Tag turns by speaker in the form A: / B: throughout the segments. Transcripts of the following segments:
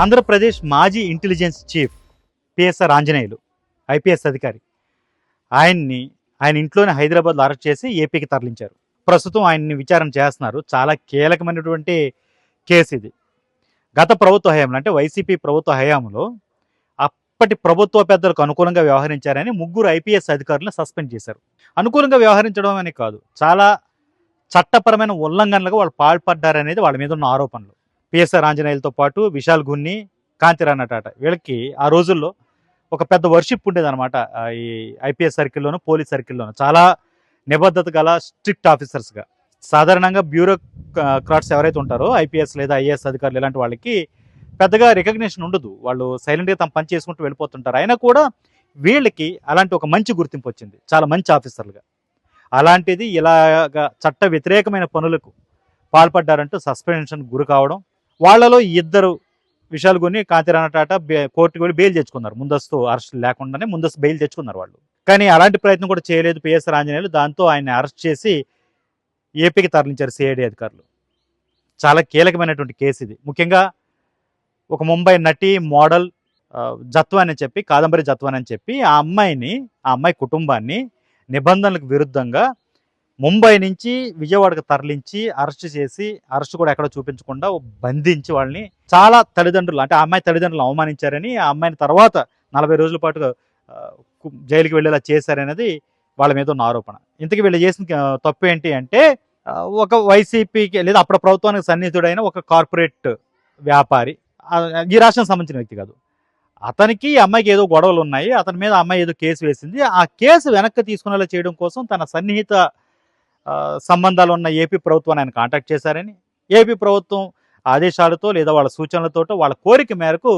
A: ఆంధ్రప్రదేశ్ మాజీ intelligence chief PSR Anjaneyulu IPS అధికారి. ఆయన్ని ఆయన ఇంట్లోనే హైదరాబాద్లో అరెస్ట్ చేసి ఏపీకి తరలించారు. ప్రస్తుతం ఆయన్ని విచారణ చేస్తున్నారు. చాలా కీలకమైనటువంటి కేసు ఇది. గత ప్రభుత్వ హయాంలో అంటే వైసీపీ ప్రభుత్వ హయాంలో అప్పటి ప్రభుత్వ పెద్దలకు అనుకూలంగా వ్యవహరించారని ముగ్గురు ఐపీఎస్ అధికారులను సస్పెండ్ చేశారు. అనుకూలంగా వ్యవహరించడం అని కాదు. చాలా చట్టపరమైన ఉల్లంఘనలకు వాళ్ళు పాల్పడ్డారనేది వాళ్ళ మీద ఉన్న ఆరోపణలు. పిఎస్ఆర్ ఆంజనేయులతో పాటు విశాల్ గున్ని కాంతిరాణ టాట. వీళ్ళకి ఆ రోజుల్లో ఒక పెద్ద వర్షిప్ ఉండేదన్నమాట. ఈ ఐపీఎస్ సర్కిల్లోను పోలీస్ సర్కిల్లోను. చాలా నిబద్ధత గల స్ట్రిక్ట్ ఆఫీసర్స్గా సాధారణంగా బ్యూరోక్రాట్స్ ఎవరైతే ఉంటారో ఐపీఎస్ లేదా ఐఏఎస్ అధికారులు ఇలాంటి వాళ్ళకి పెద్దగా రికగ్నిషన్ ఉండదు. వాళ్ళు సైలెంట్గా తమ పని చేసుకుంటూ వెళ్ళిపోతుంటారు. అయినా కూడా వీళ్ళకి అలాంటి ఒక మంచి గుర్తింపు వచ్చింది. చాలా మంచి ఆఫీసర్లుగా అలాంటిది ఇలాగా చట్ట వ్యతిరేకమైన పనులకు పాల్పడ్డారంటూ సస్పెన్షన్ గురి కావడం వాళ్ళలో ఇద్దరు విషయాలు కొని కాంతిరాణ టాటా బే- కోర్టుకు వెళ్ళి బెయిల్ తెచ్చుకున్నారు. ముందస్తు అరెస్ట్ లేకుండానే ముందస్తు బెయిల్ తెచ్చుకున్నారు వాళ్ళు. కానీ అలాంటి ప్రయత్నం కూడా చేయలేదు పిఎస్ఆర్ ఆంజనేయులు దాంతో ఆయన అరెస్ట్ చేసి ఏపీకి తరలించారు సిఐడి అధికారులు. చాలా కీలకమైనటువంటి కేసు ఇది. ముఖ్యంగా ఒక ముంబై నటి మోడల్ ఆ, జత్వాన్ అని చెప్పి కాదంబరి జత్వాన్ అని చెప్పి ఆ అమ్మాయిని ఆ అమ్మాయి కుటుంబాన్ని నిబంధనలకు విరుద్ధంగా ముంబై నుంచి విజయవాడకు తరలించి అరెస్ట్ చేసి అరెస్ట్ కూడా ఎక్కడ చూపించకుండా బంధించి వాళ్ళని చాలా తల్లిదండ్రులు అంటే ఆ అమ్మాయి తల్లిదండ్రులు అవమానించారని ఆ అమ్మాయిని తర్వాత నలభై రోజుల పాటు జైలుకి వెళ్ళేలా చేశారనేది వాళ్ళ మీద ఉన్న ఆరోపణ. ఇంతకీ వీళ్ళు చేసిన తప్పు ఏంటి అంటే ఒక వైసీపీకి లేదా అప్పుడు ప్రభుత్వానికి సన్నిహితుడైన ఒక కార్పొరేట్ వ్యాపారి ఈ రాష్ట్రం సంబంధించిన వ్యక్తి కాదు. అతనికి ఈ అమ్మాయికి ఏదో గొడవలు ఉన్నాయి అతని మీద అమ్మాయి ఏదో కేసు వేసింది ఆ కేసు వెనక్కి తీసుకునేలా చేయడం కోసం తన సన్నిహిత సంబంధాలు ఉన్న ఏపీ ప్రభుత్వాన్ని ఆయన కాంటాక్ట్ చేశారని ఏపీ ప్రభుత్వం ఆదేశాలతో లేదా వాళ్ళ సూచనలతోటో వాళ్ళ కోరిక మేరకు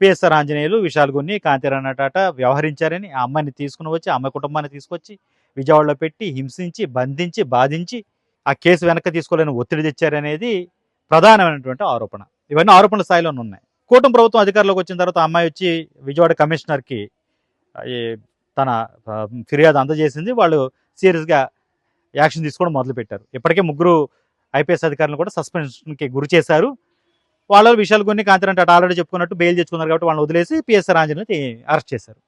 A: పిఎస్ఆర్ ఆంజనేయులు విశాల్ గున్ని కాంతిరాణ టాటా వ్యవహరించారని ఆ అమ్మాయిని తీసుకుని వచ్చి అమ్మాయి కుటుంబాన్ని తీసుకొచ్చి విజయవాడలో పెట్టి హింసించి బంధించి బాధించి ఆ కేసు వెనక్కి తీసుకోలేని ఒత్తిడి తెచ్చారనేది ప్రధానమైనటువంటి ఆరోపణ. ఇవన్నీ ఆరోపణల స్థాయిలోనే ఉన్నాయి. కూటమి ప్రభుత్వం అధికారంలోకి వచ్చిన తర్వాత అమ్మాయి వచ్చి విజయవాడ కమిషనర్కి తన ఫిర్యాదు అందజేసింది. వాళ్ళు సీరియస్గా యాక్షన్ తీసుకోవడం మొదలుపెట్టారు. ఇప్పటికే ముగ్గురు ఐపీఎస్ అధికారులను కూడా సస్పెన్షన్కి గురి చేశారు. వాళ్ళ విషయాలు కొన్ని కాంతిరంటే అటు ఆల్రెడీ చెప్పుకున్నట్టు బెయిల్ తెచ్చుకున్నారు కాబట్టి వాళ్ళని వదిలేసి పిఎస్ఆర్ ఆంజనేయుని అరెస్ట్ చేశారు.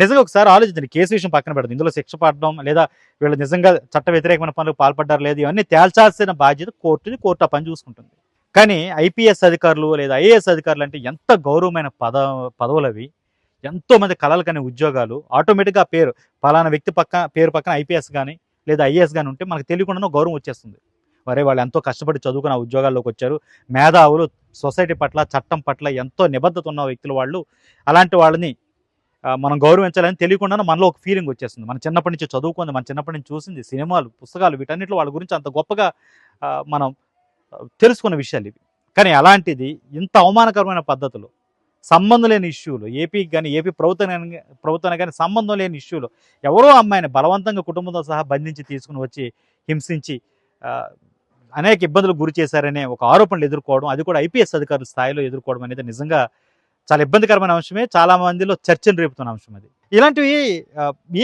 A: నిజంగా ఒకసారి ఆలోచించండి కేసు విషయం పక్కన పెడదు. ఇందులో శిక్ష పడడం లేదా వీళ్ళు నిజంగా చట్ట వ్యతిరేకమైన పనులకు పాల్పడ్డారు లేదు ఇవన్నీ తేల్చాల్సిన బాధ్యత కోర్టుది కోర్టు ఆ పని చూసుకుంటుంది. కానీ ఐపీఎస్ అధికారులు లేదా ఐఏఎస్ అధికారులు అంటే ఎంత గౌరవమైన పద పదవులు అవి. ఎంతోమంది కళలు కానీ ఉద్యోగాలు. ఆటోమేటిక్గా పేరు పలానా వ్యక్తి పక్క పేరు పక్కన ఐపీఎస్ కానీ లేదా ఐఏఎస్ కానీ ఉంటే మనకు తెలియకుండా గౌరవం వచ్చేస్తుంది. వరే వాళ్ళు ఎంతో కష్టపడి చదువుకున్న ఆ ఉద్యోగాల్లోకి వచ్చారు. మేధావులు సొసైటీ పట్ల చట్టం పట్ల ఎంతో నిబద్ధత ఉన్న వ్యక్తులు వాళ్ళు. అలాంటి వాళ్ళని మనం గౌరవించాలని తెలియకుండానే మనలో ఒక ఫీలింగ్ వచ్చేస్తుంది. మన చిన్నప్పటి నుంచి చదువుకుంది మన చిన్నప్పటి నుంచి చూసింది సినిమాలు పుస్తకాలు వీటన్నిటిలో వాళ్ళ గురించి అంత గొప్పగా మనం తెలుసుకున్న విషయాలు ఇవి. కానీ అలాంటిది ఇంత అవమానకరమైన పద్ధతులు సంబంధం లేని ఇష్యూలు. ఏపీకి కానీ ఏపీ ప్రభుత్వం ప్రభుత్వానికి కానీ సంబంధం లేని ఇష్యూలు. ఎవరో అమ్మాయిని బలవంతంగా కుటుంబంతో సహా బంధించి తీసుకుని వచ్చి హింసించి అనేక ఇబ్బందులు గురి చేశారనే ఒక ఆరోపణలు ఎదుర్కోవడం అది కూడా ఐపీఎస్ అధికారుల స్థాయిలో ఎదుర్కోవడం అనేది నిజంగా చాలా ఇబ్బందికరమైన అంశమే. చాలా మందిలో చర్చను రేపుతున్న అంశం అది. ఇలాంటివి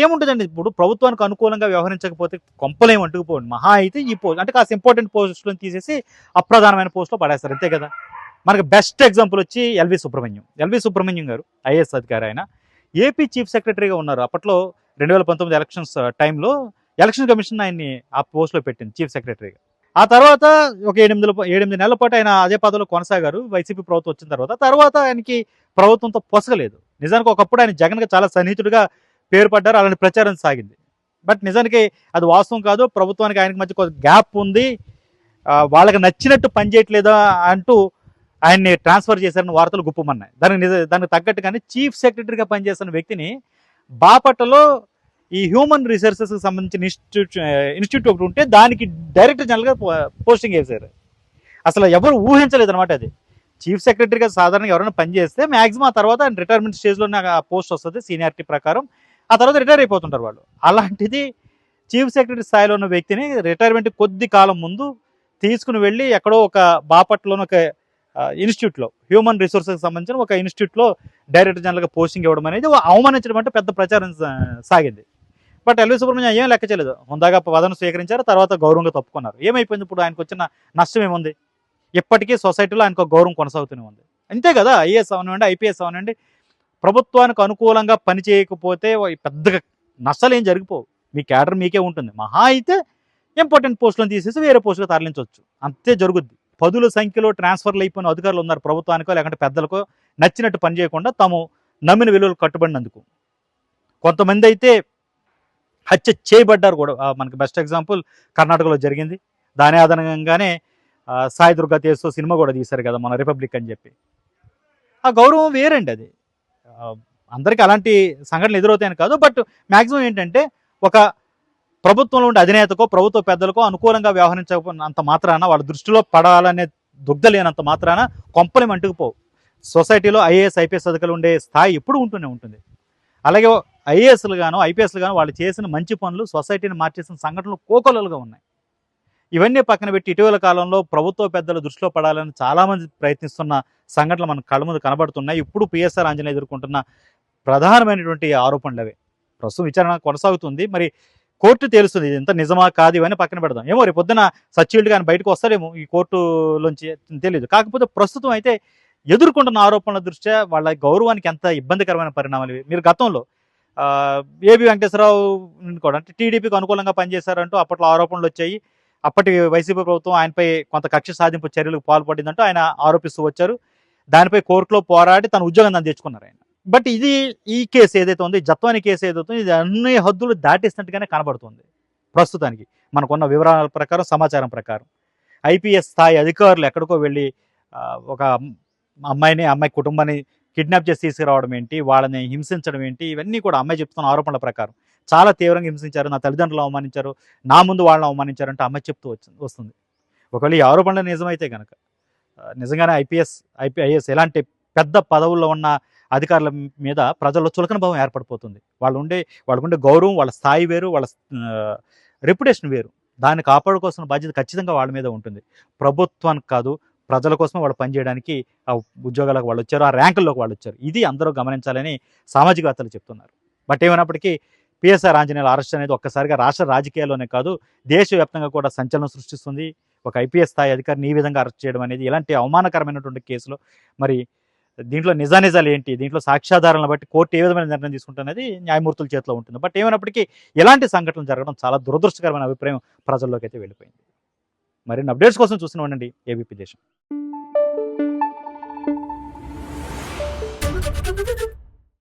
A: ఏముంటుందండి ఇప్పుడు? ప్రభుత్వానికి అనుకూలంగా వ్యవహరించకపోతే కొంపలేం అంటుకుపోండి మహా అయితే ఈ పోస్ట్ అంటే కాస్త ఇంపార్టెంట్ పోస్టులను తీసేసి అప్రధానమైన పోస్టులో పడేస్తారు. అంతే కదా? మనకి బెస్ట్ ఎగ్జాంపుల్ వచ్చి ఎల్వి సుబ్రహ్మణ్యం. ఎల్వి సుబ్రహ్మణ్యం గారు ఐఏఎస్ అధికారి ఆయన. ఏపీ చీఫ్ సెక్రటరీగా ఉన్నారు. అప్పట్లో రెండు వేల పంతొమ్మిది ఎలక్షన్స్ టైంలో ఎలక్షన్ కమిషన్ ఆయన్ని ఆ పోస్ట్లో పెట్టింది చీఫ్ సెక్రటరీగా. ఆ తర్వాత ఒక ఎనిమిది ఎనిమిది నెలల పాటు ఆయన అదే పదవిలో కొనసాగారు. వైసీపీ ప్రభుత్వం వచ్చిన తర్వాత. తర్వాత ఆయనకి ప్రభుత్వంతో పొసగలేదు. నిజానికి ఒకప్పుడు ఆయన జగన్గా చాలా సన్నిహితుడిగా పేరు పడ్డారు. అలాంటి ప్రచారం సాగింది. బట్ నిజానికి అది వాస్తవం కాదు. ప్రభుత్వానికి ఆయనకి మధ్య కొంత గ్యాప్ ఉంది. వాళ్ళకి నచ్చినట్టు పనిచేయట్లేదా అంటూ ఆయన్ని ట్రాన్స్ఫర్ చేశారని వార్తలు గుప్పమన్నాయి. దానికి నిజ దానికి తగ్గట్టుగానే చీఫ్ సెక్రటరీగా పనిచేస్తున్న వ్యక్తిని బాపట్లలో ఈ హ్యూమన్ రిసోర్సెస్ సంబంధించిన ఇన్స్టిట్యూట్ ఇన్స్టిట్యూట్ ఒకటి ఉంటే దానికి డైరెక్టర్ జనరల్గా పోస్టింగ్ వేశారు. అసలు ఎవరు ఊహించలేదు అనమాట అది. చీఫ్ సెక్రటరీగా సాధారణంగా ఎవరైనా పనిచేస్తే మ్యాక్సిమం ఆ తర్వాత ఆయన రిటైర్మెంట్ స్టేజ్లోనే ఆ పోస్ట్ వస్తుంది సీనియారిటీ ప్రకారం. ఆ తర్వాత రిటైర్ అయిపోతుంటారు వాళ్ళు. అలాంటిది చీఫ్ సెక్రటరీ స్థాయిలో ఉన్న వ్యక్తిని రిటైర్మెంట్ కొద్ది కాలం ముందు తీసుకుని వెళ్ళి ఎక్కడో ఒక బాపట్లోని ఒక ఇన్స్టిట్యూట్లో హ్యూమన్ రిసోర్సెస్కి సంబంధించిన ఒక ఇన్స్టిట్యూట్లో డైరెక్టర్ జనరల్గా పోస్టింగ్ ఇవ్వడం అనేది అవమానించడం అంటే పెద్ద ప్రచారం సాగింది. బట్ ఎల్వి సుబ్రహ్మణ్యం ఏం లెక్క చేయలేదు. ముందాగా వదన స్వీకరించారు తర్వాత గౌరవంగా తప్పుకున్నారు. ఏమైపోయింది ఇప్పుడు ఆయనకు వచ్చిన నష్టం ఏముంది? ఇప్పటికీ సొసైటీలో ఆయనకు ఒక గౌరవం కొనసాగుతూనే ఉంది. అంతే కదా ఐఏఎస్ అవనండి ఐపీఎస్ అవనండి ప్రభుత్వానికి అనుకూలంగా పని చేయకపోతే పెద్దగా నష్టాలు ఏం జరిగిపోవు. మీ క్యాడర్ మీకే ఉంటుంది. మహా అయితే ఇంపార్టెంట్ పోస్టులను తీసేసి వేరే పోస్టులు తరలించవచ్చు. అంతే జరుగుద్ది. పదుల సంఖ్యలో ట్రాన్స్ఫర్లు అయిపోయిన అధికారులు ఉన్నారు ప్రభుత్వానికో లేకుంటే పెద్దలకో. నచ్చినట్టు పని చేయకుండా తాము నమ్మిన విలువలు కట్టుబడినందుకు. కొంతమంది అయితే హత్య చేయబడ్డారు కూడా. మనకి బెస్ట్ ఎగ్జాంపుల్ కర్ణాటకలో జరిగింది. దాని ఆధారంగానే సాయి దుర్గా తేజతో సినిమా కూడా తీశారు కదా మన రిపబ్లిక్ అని చెప్పి. ఆ గౌరవం వేరండి అది. అందరికీ అలాంటి సంఘటనలు ఎదురవుతాయని కాదు. బట్ మ్యాక్సిమం ఏంటంటే ఒక ప్రభుత్వంలో ఉండే అధినేతకో ప్రభుత్వ పెద్దలకో అనుకూలంగా వ్యవహరించకపోయినంత మాత్రాన వాళ్ళ దృష్టిలో పడాలనే దుగ్ధ లేనంత మాత్రాన కొంపలి మంటుకుపోవు సొసైటీలో ఐఏఎస్ ఐపీఎస్ అధికారులు ఉండే స్థాయి ఎప్పుడు ఉంటూనే ఉంటుంది. అలాగే ఐఏఎస్లు గాను ఐపీఎస్లు గాను వాళ్ళు చేసిన మంచి పనులు సొసైటీని మార్చేసిన సంఘటనలు కోకొలలుగా ఉన్నాయి. ఇవన్నీ పక్కన పెట్టి ఇటీవల కాలంలో ప్రభుత్వ పెద్దల దృష్టిలో పడాలని చాలామంది ప్రయత్నిస్తున్న సంఘటనలు మన కళ్ళ ముందు కనబడుతున్నాయి. ఇప్పుడు పిఎస్ఆర్ ఆంజనేయ ఎదుర్కొంటున్న ప్రధానమైనటువంటి ఆరోపణలు అవే. ప్రస్తుతం విచారణ కొనసాగుతుంది. మరి కోర్టు తెలుస్తుంది ఇది ఎంత నిజమా కాదు ఇవన్నీ పక్కన పెడదాం. ఏమో రేపు పొద్దున సచివులు కానీ బయటకు వస్తారేమో ఈ కోర్టులోంచి తెలియదు కాకపోతే ప్రస్తుతం అయితే ఎదుర్కొంటున్న ఆరోపణల దృష్ట్యా వాళ్ళ గౌరవానికి ఎంత ఇబ్బందికరమైన పరిణామాలు ఇవి. మీరు గతంలో ఏబి వెంకటేశ్వరరావు కూడా అంటే టీడీపీకి అనుకూలంగా పనిచేశారంటూ అప్పట్లో ఆరోపణలు వచ్చాయి. అప్పటి వైసీపీ ప్రభుత్వం ఆయనపై కొంత కక్ష సాధింపు చర్యలకు పాల్పడిందంటూ ఆయన ఆరోపిస్తూ వచ్చారు. దానిపై కోర్టులో పోరాడి తన ఉద్యోగం దాన్ని తెచ్చుకున్నారు ఆయన. బట్ ఇది ఈ కేసు ఏదైతే ఉందో జత్వాని కేసు ఏదైతే ఇది అన్ని హద్దులు దాటేసినట్టుగానే కనబడుతుంది ప్రస్తుతానికి. మనకున్న వివరాల ప్రకారం సమాచారం ప్రకారం. ఐపీఎస్ స్థాయి అధికారులు ఎక్కడికో వెళ్ళి ఒక అమ్మాయిని అమ్మాయి కుటుంబాన్ని కిడ్నాప్ చేసి తీసుకురావడం ఏంటి వాళ్ళని హింసించడం ఏంటి ఇవన్నీ కూడా అమ్మాయి చెప్తున్న ఆరోపణల ప్రకారం. చాలా తీవ్రంగా హింసించారు నా తల్లిదండ్రులు అవమానించారు నా ముందు వాళ్ళని అవమానించారు అంటే అమ్మాయి చెప్తూ వచ్చింది వస్తుంది. ఒకవేళ ఈ ఆరోపణలు నిజమైతే కనుక నిజంగానే ఐపీఎస్ ఐపీఐఎస్ ఎలాంటి పెద్ద పదవుల్లో ఉన్న అధికారుల మీద ప్రజల్లో చులకన భావం ఏర్పడిపోతుంది. వాళ్ళు ఉండే వాళ్ళకుండే గౌరవం వాళ్ళ స్థాయి వేరు వాళ్ళ రెప్యుటేషన్ వేరు. దాన్ని కాపాడుకోవాల్సిన బాధ్యత ఖచ్చితంగా వాళ్ళ మీద ఉంటుంది. ప్రభుత్వానికి కాదు ప్రజల కోసం వాళ్ళు పనిచేయడానికి ఆ ఉద్యోగాలకు వాళ్ళు వచ్చారు ఆ ర్యాంకుల్లోకి వాళ్ళు వచ్చారు. ఇది అందరూ గమనించాలని సామాజికవేత్తలు చెప్తున్నారు. బట్ ఏమైనప్పటికీ పిఎస్ఆర్ ఆంజనేయుల అరెస్ట్ అనేది ఒక్కసారిగా రాష్ట్ర రాజకీయాల్లోనే కాదు దేశవ్యాప్తంగా కూడా సంచలనం సృష్టిస్తుంది. ఒక ఐపీఎస్ స్థాయి అధికారిని ఈ విధంగా అరెస్ట్ చేయడం అనేది ఇలాంటి అవమానకరమైనటువంటి కేసులో. మరి దీంట్లో నిజానిజాలు ఏంటి? దీంట్లో సాక్ష్యాధారాలను బట్టి కోర్టు ఏ విధమైన నిర్ణయం తీసుకుంటున్నది న్యాయమూర్తుల చేతిలో ఉంటుంది. బట్ ఏమైనప్పటికీ ఎలాంటి సంఘటనలు జరగడం చాలా దురదృష్టకరమైన అభిప్రాయం ప్రజల్లోకి అయితే వెళ్ళిపోయింది. మరిన్ని అప్డేట్స్ కోసం చూస్తూనే ఉండండి. ఏబీపీ దేశం.